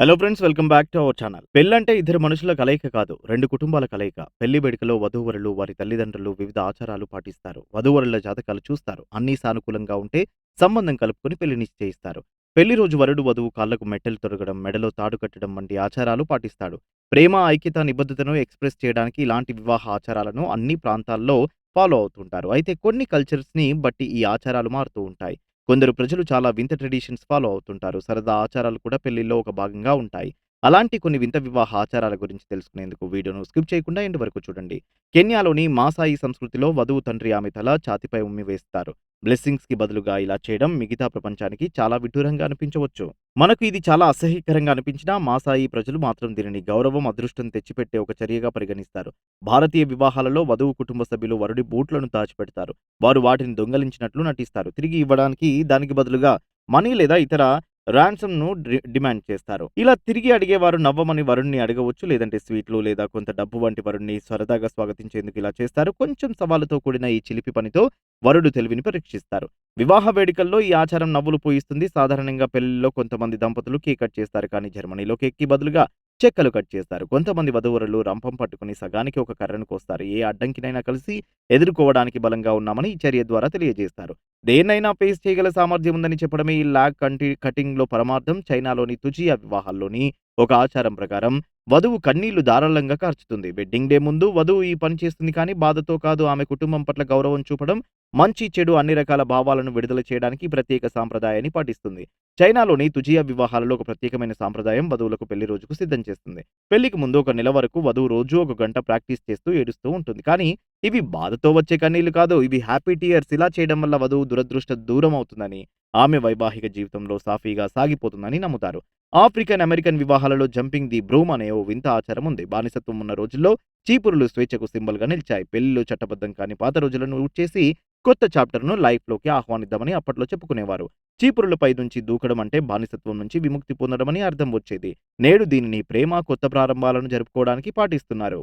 Hello friends welcome back to our channel పెళ్ళంటే ఇద్దరు మనుషుల కలయిక కాదు రెండు కుటుంబాల కలయిక. పెళ్ళి వేడుకలో వధూవరులు వారి తల్లిదండ్రులు వివిధ ఆచారాలు పాటిస్తారు. వధూవరుల జాతకాలు చూస్తారు. అన్ని సానుకూలంగా ఉంటే సంబంధం కలుపుకొని పెళ్ళి నిశ్చయిస్తారు. పెళ్ళి రోజు వరుడు వధువు కాళ్ళకు మెట్టెలు తొరగడం మెడలో తాడు కట్టడం వంటి ఆచారాలు పాటిస్తాడు. ప్రేమ ఐక్యత నిబద్ధతను ఎక్స్ప్రెస్ చేయడానికి ఇలాంటి వివాహ ఆచారాలను అన్ని ప్రాంతాల్లో ఫాలో అవుతుంటారు. అయితే కొన్ని కల్చర్స్ని బట్టి ఈ ఆచారాలు మారుతూ ఉంటాయి. కొందరు ప్రజలు చాలా వింత ట్రెడిషన్స్ ఫాలో అవుతుంటారు. సరదా ఆచారాలు కూడా పెళ్ళిలో ఒక భాగంగా ఉంటాయి. అలాంటి కొన్ని వింత వివాహ ఆచారాల గురించి తెలుసుకునేందుకు వీడియోను స్కిప్ చేయకుండా ఎండ్ వరకు చూడండి. కెన్యాలోని మాసాయి సంస్కృతిలో వధువు తండ్రి ఆమె తల ఛాతిపై ఉమ్మి వేస్తారు. బ్లెస్సింగ్స్కి బదులుగా ఇలా చేయడం మిగతా ప్రపంచానికి చాలా విడ్డూరంగా అనిపించవచ్చు. మనకు ఇది చాలా అసహ్యకరంగా అనిపించినా మాసాయి ప్రజలు మాత్రం దీనిని గౌరవం అదృష్టం తెచ్చిపెట్టే ఒక చర్యగా పరిగణిస్తారు. భారతీయ వివాహాలలో వధువు కుటుంబ సభ్యులు వరుడి బూట్లను దాచిపెడతారు. వారు వాటిని దొంగలించినట్లు నటిస్తారు. తిరిగి ఇవ్వడానికి దానికి బదులుగా మనీ లేదా ఇతర ను డిమాండ్ చేస్తారు. ఇలా తిరిగి అడిగేవారు నవ్వమని వరుణ్ణి అడగవచ్చు లేదంటే స్వీట్లు లేదా కొంత డబ్బు వంటి వరుణ్ణి సరదాగా స్వాగతించేందుకు ఇలా చేస్తారు. కొంచెం సవాలుతో కూడిన ఈ చిలిపి పనితో వరుడు తెలివిని పరీక్షిస్తారు. వివాహ వేడుకల్లో ఈ ఆచారం నవ్వులు పోయిస్తుంది. సాధారణంగా పెళ్ళిలో కొంతమంది దంపతులు కేక్ కట్ చేస్తారు కానీ జర్మనీలో కేక్కి బదులుగా చెక్కలు కట్ చేస్తారు. కొంతమంది వధువరులు రంపం పట్టుకుని సగానికి ఒక కర్రను కోస్తారు. ఏ అడ్డంకినైనా కలిసి ఎదుర్కోవడానికి బలంగా ఉన్నామని ఈ చర్య ద్వారా తెలియజేస్తారు. దేన్నైనా ఫేస్ చేయగల సామర్థ్యం ఉందని చెప్పడమే ఈ లాగ్ కంటి కటింగ్లో పరమార్థం. చైనాలోని తుజియా వివాహాల్లోని ఒక ఆచారం ప్రకారం వధువు కన్నీళ్ళు ధారాళంగా కార్చుతుంది. వెడ్డింగ్ డే ముందు వధువు ఈ పని చేస్తుంది కానీ బాధతో కాదు ఆమె కుటుంబం పట్ల గౌరవం చూపడం మంచి చెడు అన్ని రకాల భావాలను విడుదల చేయడానికి ప్రత్యేక సాంప్రదాయాన్ని పాటిస్తుంది. చైనాలోని తుజియా వివాహాలలో ఒక ప్రత్యేకమైన సాంప్రదాయం వధువులకు పెళ్ళి రోజుకు సిద్ధం చేస్తుంది. పెళ్ళికి ముందు ఒక నెల వరకు వధువు రోజు ఒక గంట ప్రాక్టీస్ చేస్తూ ఏడుస్తూ ఉంటుంది. కానీ ఇవి బాధతో వచ్చే కన్నీళ్ళు కాదు. ఇవి హ్యాపీ టీయర్స్. ఇలా చేయడం వల్ల వధువు దురదృష్ట దూరం అవుతుందని ఆమె వైవాహిక జీవితంలో సాఫీగా సాగిపోతుందని నమ్ముతారు. ఆఫ్రికన్ అమెరికన్ వివాహాలలో జంపింగ్ ది బ్రూమ్ అనే ఓ వింత ఆచారం ఉంది. బానిసత్వం ఉన్న రోజుల్లో చీపురులు స్వేచ్ఛకు సింబల్గా నిలిచాయి. పెళ్ళిలో చట్టబద్ధం కాని పాత రోజులను చేసి కొత్త చాప్టర్ను లైఫ్లోకి ఆహ్వానిద్దామని అప్పట్లో చెప్పుకునేవారు. చీపురులపై నుంచి దూకడం అంటే బానిసత్వం నుంచి విముక్తి పొందడమని అర్థం వచ్చేది. నేడు దీనిని ప్రేమ కొత్త ప్రారంభాలను జరుపుకోవడానికి పాటిస్తున్నారు.